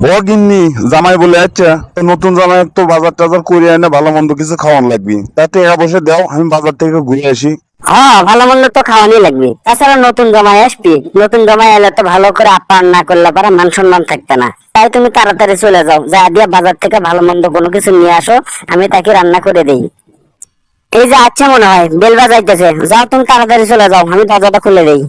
বগিন্নি জামাই বলে আচ্ছা নতুন জামাই তো বাজার টাজার করে ভালো মন্দ কিছু খাওয়ান লাগবে। টাকা পয়সা দাও, আমি বাজার থেকে ঘুরে আসি। হ্যাঁ ভালো মন্দ তো খাওয়ানি লাগবে। তাছাড়া নতুন জামাই আসবি। নতুন জামাই এলে তো ভালো করে আপ্যায়ন না করলে পারে মান সম্মান থাকবে না। তাই তুমি তাড়াতাড়ি চলে যাও। যা দিয়ে বাজার থেকে ভালো মন্দ কোনো কিছু নিয়ে আসো, আমি তাকে রান্না করে দেই। এই যে আচ্ছা মনে হয় বেল বাজাইতেছে যাও তুমি তাড়াতাড়ি চলে যাও, আমি দরজাটা খুলে দেই।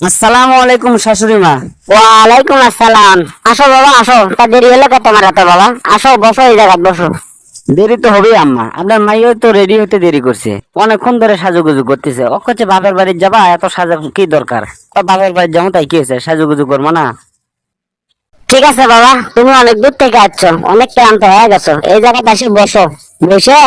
আসসালামু আলাইকুম শাশুড়ি মা। ওয়ালাইকুম আসসালাম। আসো বাবা আসো। তা দেরি হলো কত তোমার এত বাবা? আসো বসো এই জায়গায় বসো। দেরি তো হবেই আম্মা। আপনার মাইও তো রেডি হতে দেরি করছে। অনেকক্ষণ ধরে সাজুগুজু করতেছে। ও করছে বাপের বাড়ি যাবা এত সাজা কি দরকার? ও বাবার বাড়ি যাব তাই কি হয়েছে? সাজুগুজু করব না? ঠিক আছে বাবা তুমি অনেক দূর থেকে আসছো। অনেক ক্লান্ত হয়ে গেছো। এই জায়গায় এসে বসো। বসে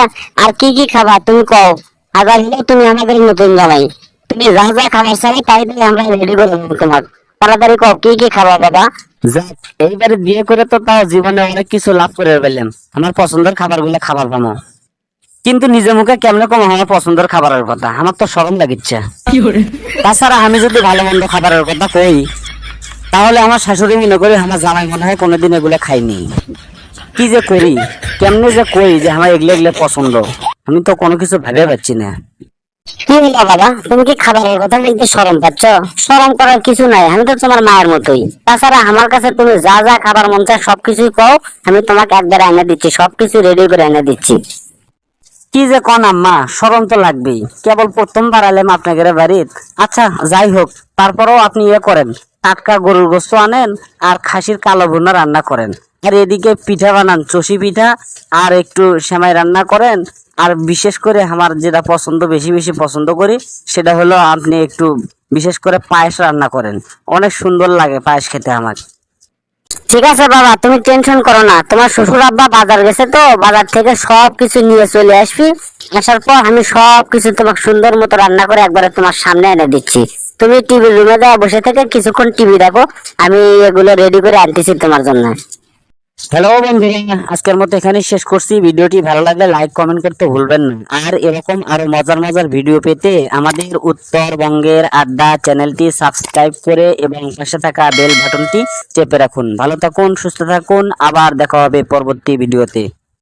আর কি কি খাবা তুমি কও। আবার হলো তুমি আমাদের নতুন জামাই তুমি যা যা খাবার চাই তাই দিয়ে আমরা রেডি করে দেবো তোমার। তাড়াতাড়ি কও কি কি খাবা বাবা? যাক এইবারে বিয়ে করে তো তাও জীবনে অনেক কিছু লাভ করে পেলাম আমার পছন্দের খাবারগুলো খাবার পাবো কিন্তু নিজের মুখে কেমনে কম আমার পছন্দের খাবারের কথা? আমার তো সরম লাগিচ্ছে। তাছাড়া আমি যদি ভালো মন্দ খাবারের কথা কই তাহলে আমার শাশুড়ি মনে করি আমার জামাই মনে হয় কোনোদিন এগুলো খাইনি কি যে করি? কেমনে যে কই যে আমার এগুলো এগুলো পছন্দ? আমি তো কোনো কিছু ভেবে পাচ্ছি না। কি বাবা, তুমি কি খাবারের কথা বলতে পাচ্ছ? করার কিছু নাই, আমি তো তোমার মায়ের মতোই। তাছাড়া আমার কাছে তুমি যা যা খাবার মন চায় সবকিছুই কও আমি তোমাকে একবার এনে দিচ্ছি, সবকিছু রেডি করে এনে দিচ্ছি। কি যে কন আম্মা সরম তো লাগবেই। কেবল প্রথম এলাম আপনাকে বাড়ির আচ্ছা যাই হোক, তারপরও আপনি ইয়ে করেন। টাটকা গরুর গোস্ত আনেন আর খাসির কালো ভুনা রান্না করেন। আর এদিকে পিঠা বানান, চষি পিঠা, আর একটু সেমাই রান্না করেন। আর বিশেষ করে আমার যেটা পছন্দ, বেশি বেশি পছন্দ করি, সেটা হলো আপনি একটু বিশেষ করে পায়েস রান্না করেন। অনেক সুন্দর লাগে পায়েস খেতে আমার। ঠিক আছে বাবা, তুমি টেনশন করো না। তোমার শ্বশুর আব্বা বাজার গেছে তো, বাজার থেকে সব কিছু নিয়ে চলে আসবি। আসার পর আমি সব কিছু তোমাকে সুন্দর মতো রান্না করে একবারে তোমার সামনে এনে দিচ্ছি। তুমি টিভির রুমে দেওয়া বসে থেকে কিছুক্ষণ টিভি দেখো। আমি এগুলো রেডি করে আনতেছি তোমার জন্য। হ্যালো বন্ধুরা আজকের মতো এখানে শেষ করছি। ভিডিওটি ভালো লাগলে লাইক কমেন্ট করতে ভুলবেন না। আর এরকম আরও মজার মজার ভিডিও পেতে আমাদের উত্তরবঙ্গের আড্ডা চ্যানেলটি সাবস্ক্রাইব করে এবং পাশে থাকা বেল বাটনটি চেপে রাখুন। ভালো থাকুন, সুস্থ থাকুন। আবার দেখা হবে পরবর্তী ভিডিওতে